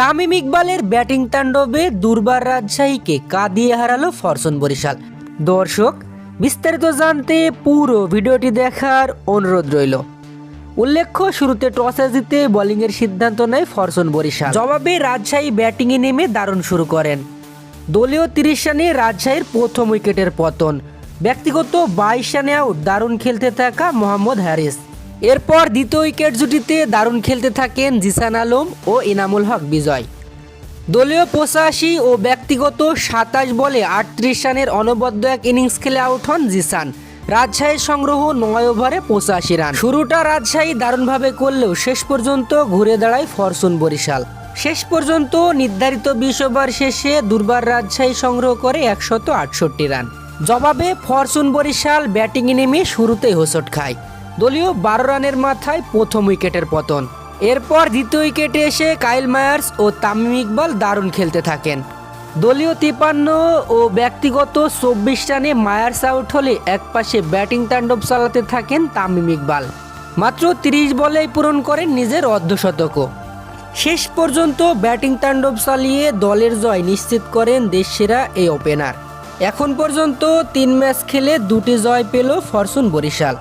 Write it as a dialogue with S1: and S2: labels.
S1: তামিম ইকবালের ব্যাটিং তাণ্ডবে দুর্বার রাজশাহীকে কাঁদিয়ে হারালো ফরসন বরিশাল। দর্শক, বিস্তারিত জানতে পুরো ভিডিওটি দেখার অনুরোধ রইল। উল্লেখ্য, শুরুতে টসে জিতে বোলিংয়ের সিদ্ধান্ত নেয় ফরসন বরিশাল। জবাবে রাজশাহী ব্যাটিংয়ে নেমে দারুণ শুরু করেন। দলীয় তিরিশ রানে রাজশাহীর প্রথম উইকেটের পতন। ব্যক্তিগত বাইশ রানে আউট, দারুণ খেলতে থাকা মোহাম্মদ হ্যারিস এরপর দ্বিতীয় উইকেট জুটিতে দারুণ খেলতে থাকেন জিসান আলম ও ইনামুল হক বিজয়। দলীয় পঁচাশি ও ব্যক্তিগত সাতাশ বলে আটত্রিশ রানের অনবদ্য এক ইনিংস খেলে আউট হন জিসান। রাজশাহীর সংগ্রহ নয় ওভারে পঁচাশি রান। শুরুটা রাজশাহী দারুণভাবে করলেও শেষ পর্যন্ত ঘুরে দাঁড়ায় ফরচুন বরিশাল। শেষ পর্যন্ত নির্ধারিত বিশ ওভার শেষে দুর্বার রাজশাহী সংগ্রহ করে একশত আটষট্টি রান। জবাবে ফরচুন বরিশাল ব্যাটিংয়ে নেমে শুরুতেই হোঁচট খায়। দলীয় বারো রানের মাথায় প্রথম উইকেটের পতন। এরপর দ্বিতীয় উইকেটে এসে কাইল মায়ার্স ও তামিম ইকবাল দারুণ খেলতে থাকেন। দলীয় তিপান্ন ও ব্যক্তিগত চব্বিশ রানে মায়ার্স আউট হলে একপাশে ব্যাটিং তাণ্ডব চালাতে থাকেন তামিম ইকবাল। মাত্র তিরিশ বলেই পূরণ করেন নিজের অর্ধশতকও। শেষ পর্যন্ত ব্যাটিং তাণ্ডব চালিয়ে দলের জয় নিশ্চিত করেন দেশসেরা এই ওপেনার। এখন পর্যন্ত তিন ম্যাচ খেলে দুটি জয় পেল ফরচুন বরিশাল।